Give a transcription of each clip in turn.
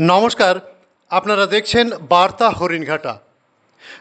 নমস্কার, আপনারা দেখছেন বার্তা হরিণঘাটা।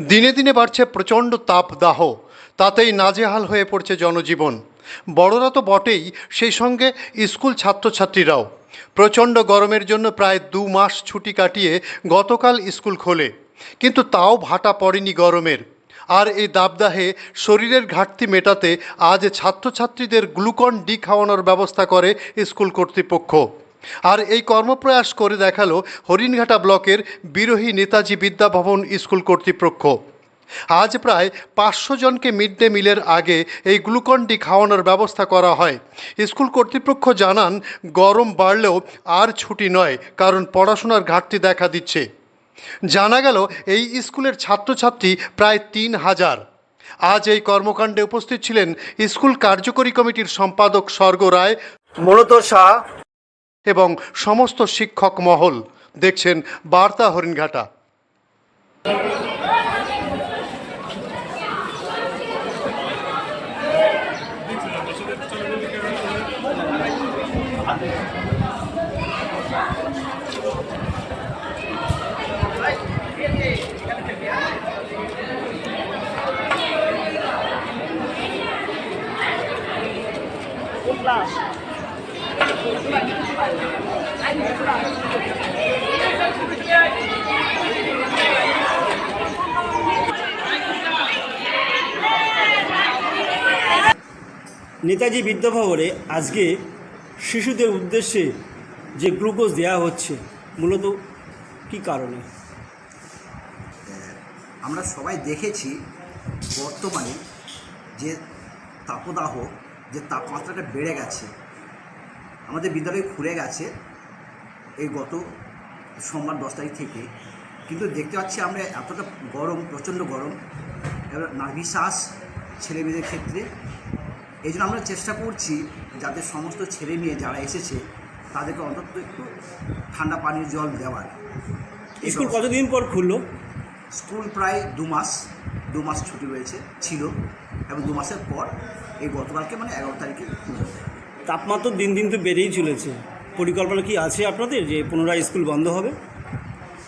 দিনে দিনে বাড়ছে প্রচণ্ড তাপদাহ, তাতেই নাজেহাল হয়ে পড়ছে জনজীবন। বড়রা তো বটেই সেই সঙ্গে স্কুল ছাত্রছাত্রীরাও। প্রচণ্ড গরমের জন্য প্রায় দু মাস ছুটি কাটিয়ে গতকাল স্কুল খোলে। কিন্তু তাও ভাটা পড়েনি গরমের। আর এই দাবদাহে শরীরের ঘাটতি মেটাতে আজ ছাত্রছাত্রীদের গ্লুকন ডি খাওয়ানোর ব্যবস্থা করে স্কুল কর্তৃপক্ষ। আর এই কর্মপ্রয়াস করে দেখাল হরিণঘাটা ব্লকের বিরোহী নেতাজি বিদ্যাভবন স্কুল কর্তৃপক্ষ। আজ প্রায় পাঁচশো জনকে মিড ডে মিলের আগে এই গ্লুকন ডি খাওয়ানোর ব্যবস্থা করা হয়। স্কুল কর্তৃপক্ষ জানান, গরম বাড়লেও আর ছুটি নয়, কারণ পড়াশোনার ঘাটতি দেখা দিচ্ছে। জানা গেল, এই স্কুলের ছাত্রছাত্রী প্রায় তিন হাজার। আজ এই কর্মকাণ্ডে উপস্থিত ছিলেন স্কুল কার্যকরী কমিটির সম্পাদক স্বর্গ রায়। মূলত শাহ এবং সমস্ত শিক্ষক মহল দেখছেন বার্তা হরিণঘাটা। নেতাজি বিদ্যাভবনে আজকে শিশুদের উদ্দেশ্যে যে গ্লুকোজ দেওয়া হচ্ছে, মূলত কি কারণে? আমরা সবাই দেখেছি বর্তমানে যে তাপদাহ, যে তাপমাত্রাটা বেড়ে গেছে, আমাদের বিদ্যালয় খুলে গেছে এই গত সোমবার দশ তারিখ থেকে। কিন্তু দেখতে পাচ্ছি আমরা এতটা গরম, প্রচণ্ড গরম, এবার নাভিশ্বাস ছেলেমেয়েদের ক্ষেত্রে এই জন্য আমরা চেষ্টা করছি যাতে সমস্ত ছেলে মেয়ে যারা এসেছে তাদেরকে অন্তত একটু ঠান্ডা পানির জল দেওয়ার। স্কুল কতদিন পর খুললো? স্কুল প্রায় দু মাস দু মাস ছুটি রয়েছে ছিল এবং দু মাসের পর এই গতকালকে মানে এগারো তারিখে তাপমাত্রা দিন দিন তো বেড়েই চলেছে। পরিকল্পনা কি আছে আপনাদের যে পুনরায় স্কুল বন্ধ হবে?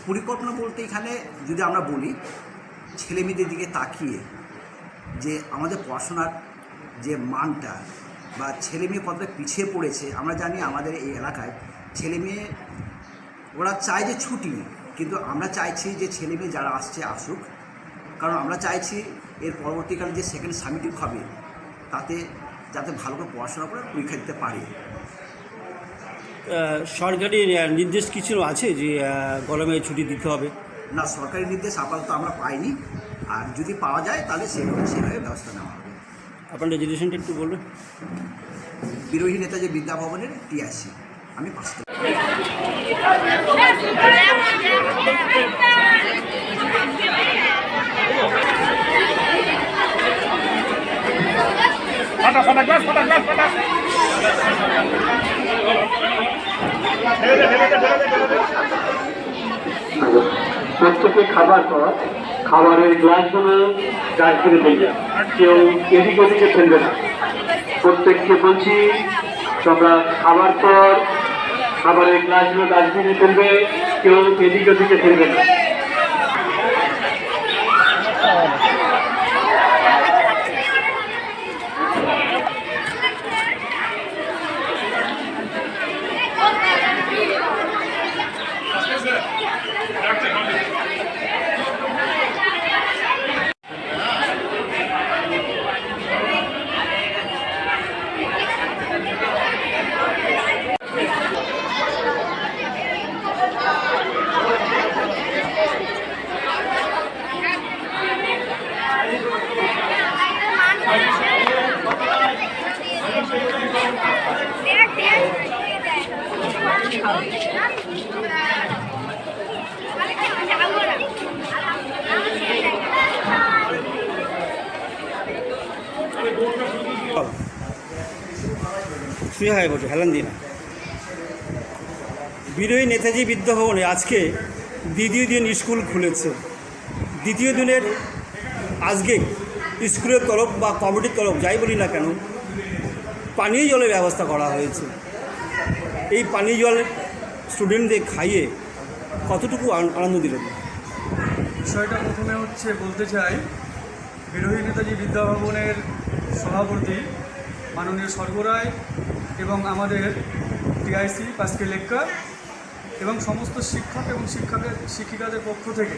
পরিকল্পনা বলতে এখানে যদি আমরা বলি ছেলে মেয়েদের দিকে তাকিয়ে যে আমাদের পড়াশোনার যে মানটা বা ছেলে মেয়ে কতটা পিছিয়ে পড়েছে আমরা জানি আমাদের এই এলাকায় ছেলে মেয়ে ওরা চায় যে ছুটি কিন্তু আমরা চাইছি যে ছেলে মেয়ে যারা আসছে আসুক। কারণ আমরা চাইছি এর পরবর্তীকালে যে সেকেন্ড সামিটিভ হবে তাতে যাতে ভালো করে পড়াশোনা করে পরীক্ষা দিতে পারে। সরকারি নির্দেশ কিছু আছে যে গরমে ছুটি দিতে হবে? না সরকারি নির্দেশ আপাতত আমরা পাইনি। আর যদি পাওয়া যায় তাহলে সেভাবে সেভাবে ব্যবস্থা নেওয়া আপনার রেজুলেশনটা একটু বলবেন বিরোহী নেতা যে বিদ্যাভবনের টিআইসি আমি পাস করি। প্রত্যেকে খাবার পর খাবারের গ্লাসগুলো ডাস্টবিনে ফেলবে কেউ এদিক ওদিকে ফেলবে না। প্রত্যেককে বলছি, তোমরা খাবার পর খাবারের গ্লাসগুলো ডাস্টবিনে ফেলবে, কেউ এদিক ওদিকে ফেলবে না। শুয়ে হয় বলছে হেলান দিন বিরোহী নেতাজি বিদ্যাভবনে আজকে দ্বিতীয় দিন স্কুল খুলেছে। দ্বিতীয় দিনের আজকে স্কুলের তরফ বা কমিটির তরফ, যাই বলি না কেন, পানীয় জলের ব্যবস্থা করা হয়েছে। এই পানীয় জল স্টুডেন্টদের খাইয়ে কতটুকু আনন্দ দিলেন? বিষয়টা প্রথমে হচ্ছে বলতে চাই বিরোহী নেতাজি বিদ্যাভবনের সভাপতি, মাননীয় সর্বরায় এবং আমাদের টিআইসি পাঁচকে লেক্কা এবং সমস্ত শিক্ষক এবং শিক্ষকের শিক্ষিকাদের পক্ষ থেকে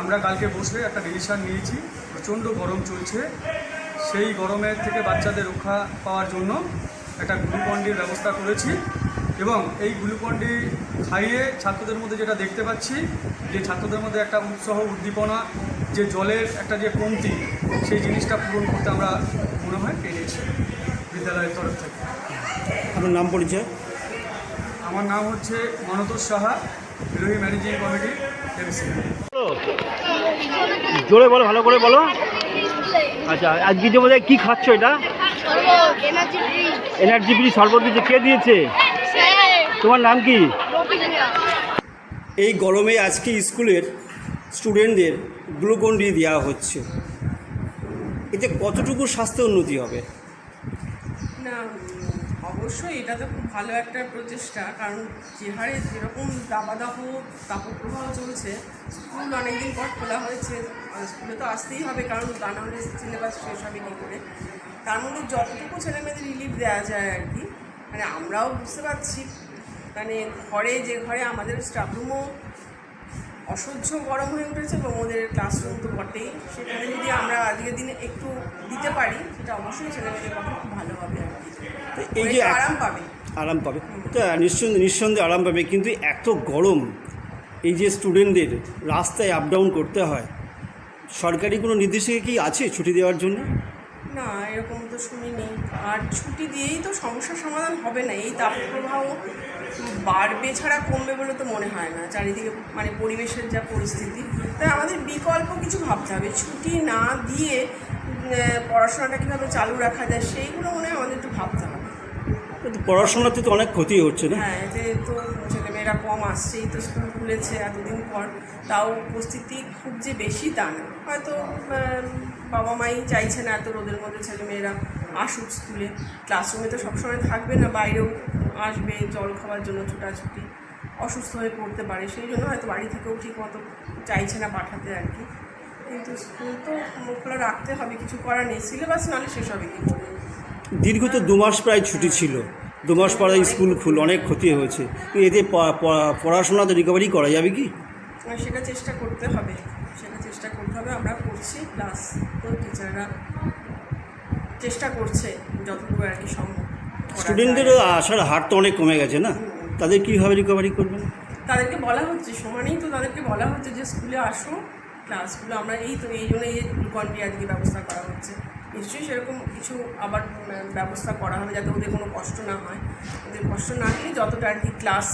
আমরা কালকে বসে একটা ডিসিশান নিয়েছি, প্রচণ্ড গরম চলছে। সেই গরমের থেকে বাচ্চাদের রক্ষা পাওয়ার জন্য একটা গ্লুকন্ডির ব্যবস্থা করেছি এবং এই গ্লুকন্ডি খাইয়ে ছাত্রদের মধ্যে যেটা দেখতে পাচ্ছি, যে ছাত্রদের মধ্যে একটা উৎসাহ, উদ্দীপনা যে জলের একটা যে কমতি সেই জিনিসটা পূরণ করতে আমরা মনে হয় পেরেছি বিদ্যালয়ের তরফ থেকে। আপনার নাম পরিচয়? আমার নাম হচ্ছে মনতোষ সাহা বিরোহী ম্যানেজিং কমিটি এমসি। জোরে বলো ভালো করে বলো। আচ্ছা আজকে যে বোধহয় কী খাচ্ছ এটা? এনার্জি ফ্রি শরবত দিচ্ছে কে দিয়েছে? তোমার নাম কি? এই গরমে আজকে স্কুলের স্টুডেন্টদের গ্লুকন ডি দেওয়া হচ্ছে। এতে কতটুকু স্বাস্থ্য উন্নতি হবে? না, অবশ্যই এটা তো খুব ভালো একটা প্রচেষ্টা, কারণ যে হারে যেরকম দাবাদাহ তাপপ্রবাহ চলছে, স্কুল অনেকদিন পর খোলা হয়েছে স্কুলে তো আসতেই হবে, কারণ তা না হলে সিলেবাস শেষ হবে কী করে? তার মধ্যে যতটুকু ছেলেমেয়েদের রিলিফ দেওয়া যায় আর কি মানে আমরাও বুঝতে পারছি মানে ঘরে, যে ঘরে আমাদের স্টাফরুমও অসহ্য গরম হয়ে উঠেছে এবং ওদের ক্লাসরুম তো বটেই। সেখানে যদি আমরা আজকের দিনে একটু দিতে পারি সেটা অবশ্যই ছেলেমেয়েদের পক্ষে খুব ভালো হবে। এই যে আরাম পাবে। আরাম পাবে। তো নিঃসন্দেহে নিঃসন্দেহে আরাম পাবে। কিন্তু এত গরম এই যে স্টুডেন্টদের রাস্তায় আপ ডাউন করতে হয় সরকারি কোনো নির্দেশিকা কি আছে ছুটি দেওয়ার জন্য? না এরকম তো শুনিনি আর ছুটি দিয়েই তো সমস্যার সমাধান হবে না। এই তাপ তাপপ্রবাহ বাড়বে ছাড়া কমবে বলে তো মনে হয় না। চারিদিকে মানে পরিবেশের যা পরিস্থিতি তাই আমাদের বিকল্প কিছু ভাবতে হবে। ছুটি না দিয়ে পড়াশোনাটা কীভাবে চালু রাখা যায় সেইগুলো মনে হয় আমাদের একটু ভাবতে হবে। পড়াশোনাতে তো অনেক ক্ষতি হচ্ছে না? হ্যাঁ এতে তো ছেলেমেয়েরা কম আসছেই তো স্কুল খুলেছে এতদিন পর তাও উপস্থিতি খুব যে বেশি তা না। হয়তো বাবা মাই চাইছে না এত রোদের মধ্যে ছেলেমেয়েরা আসুক স্কুলে। ক্লাসরুমে তো সবসময় থাকবে না, বাইরেও আসবে, জল খাওয়ার জন্য ছোটাছুটি, অসুস্থ হয়ে পড়তে পারে। সেই জন্য হয়তো বাড়ি থেকেও ঠিক মতো চাইছে না পাঠাতে আর কি। কিন্তু স্কুল তো খোলা রাখতে হবে, কিছু করার নেই। সিলেবাস নাহলে শেষ হবে কী করে? দীর্ঘ তো দু মাস প্রায় ছুটি ছিল। দু মাস পরে স্কুল খুল, অনেক ক্ষতি হয়েছে। এতে পড়াশোনা তো রিকভারি করা যাবে কি? সেটা চেষ্টা করতে হবে। সেটা চেষ্টা করতে হবে। আমরা করছি। প্লাস তো টিচাররা চেষ্টা করছে যতটুকু আর কি সম্ভব করা স্টুডেন্টদেরও আসার হার তো অনেক কমে গেছে না? তাদের কীভাবে রিকভারি করবেন তাদেরকে বলা হচ্ছে সমানেই তো তাদেরকে বলা হচ্ছে যে স্কুলে আসো ক্লাসগুলো আমরা এই তো এই জন্য এই গ্লুকন্ডি আজকে ব্যবস্থা করা হচ্ছে। নিশ্চয়ই সেরকম কিছু আবার ব্যবস্থা করা হবে যাতে ওদের কোনো কষ্ট না হয়। ওদের কষ্ট না দিয়ে যতটা আর কি ক্লাস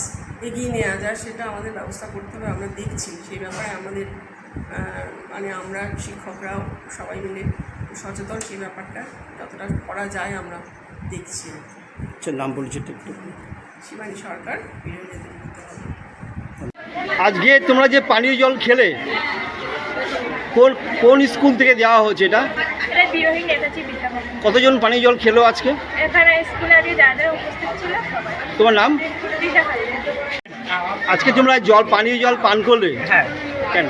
এগিয়ে নেওয়া যায় সেটা আমাদের ব্যবস্থা করতে হবে আমরা দেখছি। সেই ব্যাপারে আমাদের মানে আমরা শিক্ষকরাও সবাই মিলে সচেতন সেই ব্যাপারটা যতটা করা যায় আমরা দেখছি। আচ্ছা নাম পরিচয়টা একটু। শিবানী সরকার আজকে তোমরা যে পানীয় জল খেলে কোন কোন স্কুল থেকে দেওয়া হচ্ছে এটা? কতজন পানীয় জল খেলো আজকে? এখানে স্কুলে আজকে যারা যারা উপস্থিত ছিল সবাই। তোমার নাম? আজকে তোমরা জল পানীয় জল পান করলে? হ্যাঁ। কেন?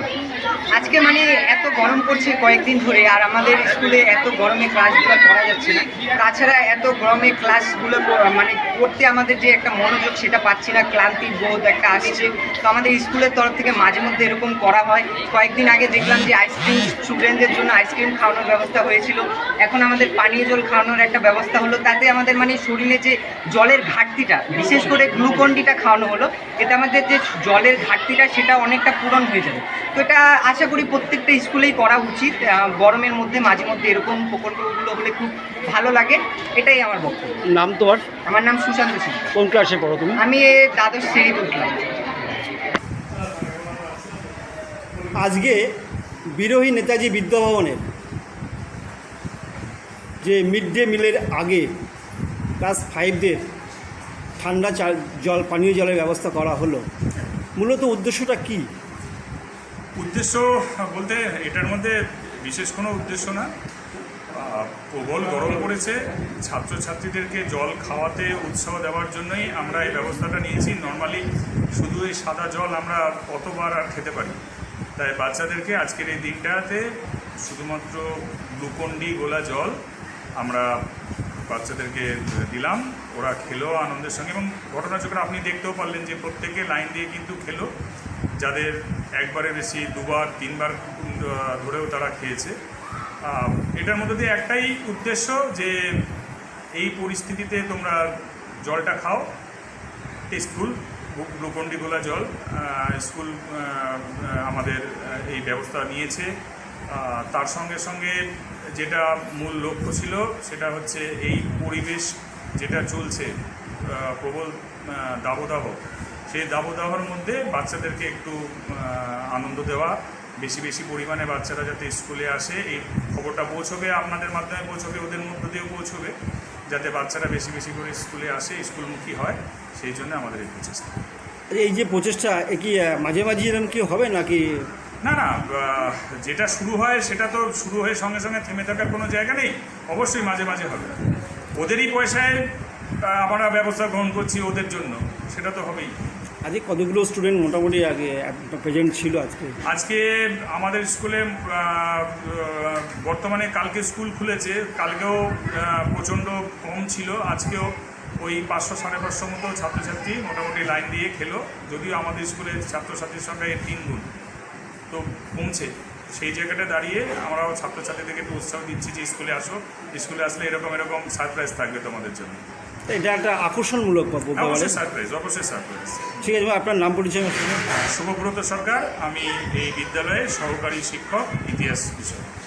আজকে মানে এত গরম পড়ছে কয়েকদিন ধরে আর আমাদের স্কুলে এত গরমে ক্লাসগুলো করা যাচ্ছে না। তাছাড়া এত গরমে ক্লাসগুলো মানে করতে আমাদের যে একটা মনোযোগ সেটা পাচ্ছি না, ক্লান্তি বোধ একটা আসছে। তো আমাদের স্কুলের তরফ থেকে মাঝে মধ্যে এরকম করা হয়। কয়েকদিন আগে দেখলাম যে আইসক্রিম স্টুডেন্টদের জন্য আইসক্রিম খাওয়ানোর ব্যবস্থা হয়েছিল। এখন আমাদের পানীয় জল খাওয়ানোর একটা ব্যবস্থা হলো। তাতে আমাদের মানে শরীরে যে জলের ঘাটতিটা, বিশেষ করে গ্লুকন্ডিটা খাওয়ানো হলো, এতে আমাদের যে জলের ঘাটতিটা সেটা অনেকটা পূরণ হয়ে যাবে। তো এটা আশা করি প্রত্যেকটা স্কুলেই করা উচিত। গরমের মধ্যে মাঝে মধ্যে এরকম প্রকল্পগুলো হলে খুব ভালো লাগে। এটাই আমার বক্তব্য। নাম তোমার? আমার নাম সুশান্ত সিং। কোন ক্লাসে পড়ো তুমি? আমি এ দ্বাদশ শ্রেণি পড়ছিলাম আজকে বিরোহী নেতাজি বিদ্যাভবনের যে মিড ডে মিলের আগে ক্লাস ফাইভদের ঠান্ডা চা জল পানীয় জলের ব্যবস্থা করা হলো মূলত উদ্দেশ্যটা কী? উদ্দেশ্য বলতে এটার মধ্যে বিশেষ কোনো উদ্দেশ্য না। প্রবল গরম পড়েছে। ছাত্রছাত্রীদেরকে জল খাওয়াতে উৎসাহ দেওয়ার জন্যই আমরা এই ব্যবস্থাটা নিয়েছি। নর্মালি শুধু এই সাদা জল আমরা কতবার আর খেতে পারি। তাই বাচ্চাদেরকে আজকের এই দিনটাতে শুধুমাত্র গ্লুকন্ডি গোলা জল আমরা বাচ্চাদেরকে দিলাম। ওরা খেলো আনন্দের সঙ্গে এবং ঘটনাচক্রে আপনি দেখতেও পারলেন যে প্রত্যেকে লাইন দিয়ে কিন্তু খেলো। যাদের একবারে বেশি দুবার, তিনবার ধরেও তারা খেয়েছে। এটার মধ্যে দিয়ে একটাই উদ্দেশ্য যে এই পরিস্থিতিতে তোমরা জলটা খাও টেস্টফুল গ্লুকন্ডি গোলা জল স্কুল আমাদের এই ব্যবস্থা নিয়েছে। তার সঙ্গে সঙ্গে যেটা মূল লক্ষ্য ছিল সেটা হচ্ছে এই পরিবেশ যেটা চলছে প্রবল দাবদাহ। সেই দাবদাহর মধ্যে বাচ্চাদেরকে একটু আনন্দ দেওয়া বেশি বেশি পরিমাণে বাচ্চারা যাতে স্কুলে আসে এই খবরটা পৌঁছবে আপনাদের মাধ্যমে পৌঁছবে ওদের মধ্য দিয়েও পৌঁছবে যাতে বাচ্চারা বেশি বেশি করে স্কুলে আসে স্কুলমুখী হয় সেই জন্য আমাদের এই প্রচেষ্টা। এই যে প্রচেষ্টা এ কি মাঝে মাঝে এরকম কি হবে নাকি? না না যেটা শুরু হয় সেটা তো শুরু হয়ে সঙ্গে সঙ্গে থেমে থাকার কোনো জায়গা নেই অবশ্যই মাঝে মাঝে হবে। ওদেরই পয়সায় আমরা ব্যবস্থা গ্রহণ করছি ওদের জন্য সেটা তো হবেই। আজকে কতগুলো স্টুডেন্ট মোটামুটি আগে প্রেজেন্ট ছিল আজকে? আজকে আমাদের স্কুলে বর্তমানে কালকে স্কুল খুলেছে। কালকেও প্রচণ্ড কম ছিল। আজকেও ওই পাঁচশো, সাড়ে পাঁচশো মতো ছাত্রছাত্রী মোটামুটি লাইন দিয়ে খেলো। যদিও আমাদের স্কুলের ছাত্রছাত্রীর সংখ্যা এর তিন গুণ। তো কমছে। সেই জায়গাটা দাঁড়িয়ে আমরাও ছাত্রছাত্রীদেরকে একটু উৎসাহ দিচ্ছি যে, স্কুলে আসো। স্কুলে আসলে এরকম এরকম সারপ্রাইজ থাকবে তোমাদের জন্য। এটা একটা আকর্ষণমূলক পাবো অবশ্যই সারপ্রাইজ অবশ্যই সারপ্রাইজ ঠিক আছে আপনার নাম পরিচয় আমার শুভব্রত সরকার আমি এই বিদ্যালয়ের সহকারী শিক্ষক ইতিহাস বিষয়